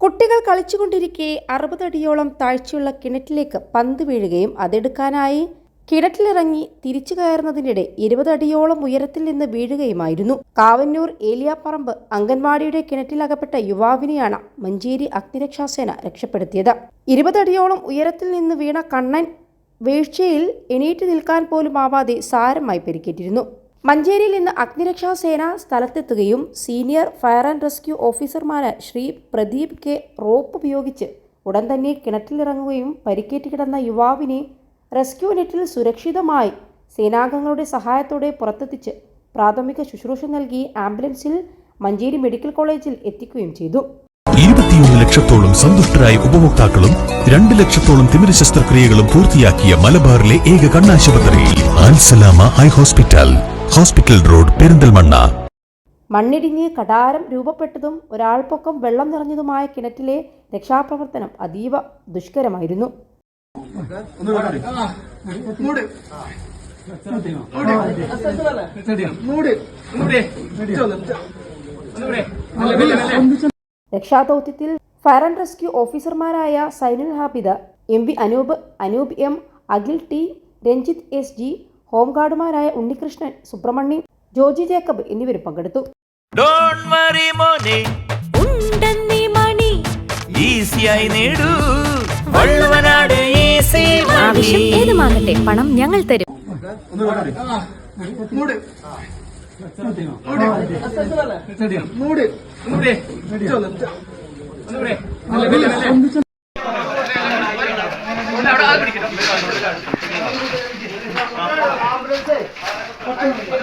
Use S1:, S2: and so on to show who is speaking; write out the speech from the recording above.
S1: കുട്ടികൾ കളിച്ചുകൊണ്ടിരിക്കെ അറുപതടിയോളം താഴ്ചയുള്ള കിണറ്റിലേക്ക് പന്ത് വീഴുകയും അതെടുക്കാനായി കിണറ്റിലിറങ്ങി തിരിച്ചു കയറുന്നതിനിടെ ഇരുപതടിയോളം ഉയരത്തിൽ നിന്ന് വീഴുകയുമായിരുന്നു. കാവന്നൂർ ഏലിയാപ്പറമ്പ് അംഗൻവാടിയുടെ കിണറ്റിലകപ്പെട്ട യുവാവിനെയാണ് മഞ്ചേരി അഗ്നിരക്ഷാസേന രക്ഷപ്പെടുത്തിയത്. ഇരുപതടിയോളം ഉയരത്തിൽ നിന്ന് വീണ കണ്ണൻ വീഴ്ചയിൽ എണീറ്റ് നിൽക്കാൻ പോലും ആവാതെ സാരമായി പരിക്കേറ്റിരുന്നു. മഞ്ചേരിയിൽ നിന്ന് അഗ്നിരക്ഷാസേന സ്ഥലത്തെത്തുകയും സീനിയർ ഫയർ ആൻഡ് റെസ്ക്യൂ ഓഫീസർമാരായ ശ്രീ പ്രദീപ് കെ റോപ്പ് ഉപയോഗിച്ച് ഉടൻ തന്നെ കിണറ്റിലിറങ്ങുകയും പരിക്കേറ്റ് കിടന്ന യുവാവിനെ റെസ്ക്യൂ നെറ്റിൽ സുരക്ഷിതമായി സേനാംഗങ്ങളുടെ സഹായത്തോടെ പുറത്തെത്തിച്ച് പ്രാഥമിക ശുശ്രൂഷ നൽകി ആംബുലൻസിൽ മഞ്ചേരി മെഡിക്കൽ കോളേജിൽ എത്തിക്കുകയും ചെയ്തു.
S2: ഇരുപത്തിയൊന്ന് ലക്ഷത്തോളം സന്തുഷ്ടരായ ഉപഭോക്താക്കളും രണ്ട് ലക്ഷത്തോളം തിമിര ശസ്ത്രക്രിയകളും പൂർത്തിയാക്കിയ മലബാറിലെ ഏക കണ്ണാശുപത്രി Al Salama eye hospital hospital road Perinthalmanna.
S1: മണ്ണിടിഞ്ഞ് കടാരം രൂപപ്പെട്ടതും ഒരാൾ പൊക്കം വെള്ളം നിറഞ്ഞതുമായ കിണറ്റിലെ രക്ഷാപ്രവർത്തനം അതീവ ദുഷ്കരമായിരുന്നു.
S3: മൂട്. മൂട്.
S1: രക്ഷാദൗത്യത്തിൽ ഫയർ ആൻഡ് റെസ്ക്യൂ ഓഫീസർമാരായ Sainul Habida M V Anoop Anoop M Akhil T Ranjith S G ഹോംഗാർഡുമാരായ Unnikrishnan Subrahmanyan Joji Jacob എന്നിവരും പങ്കെടുത്തു.
S4: ഡോണ്ട് വറി മോനെ.
S5: മൂട് മണി.
S4: ഈസിയായി നേടൂ വള്ളുവനാട് ഈസി
S5: ആവശ്യം ഏതുമാകട്ടെ പണം ഞങ്ങൾ തരും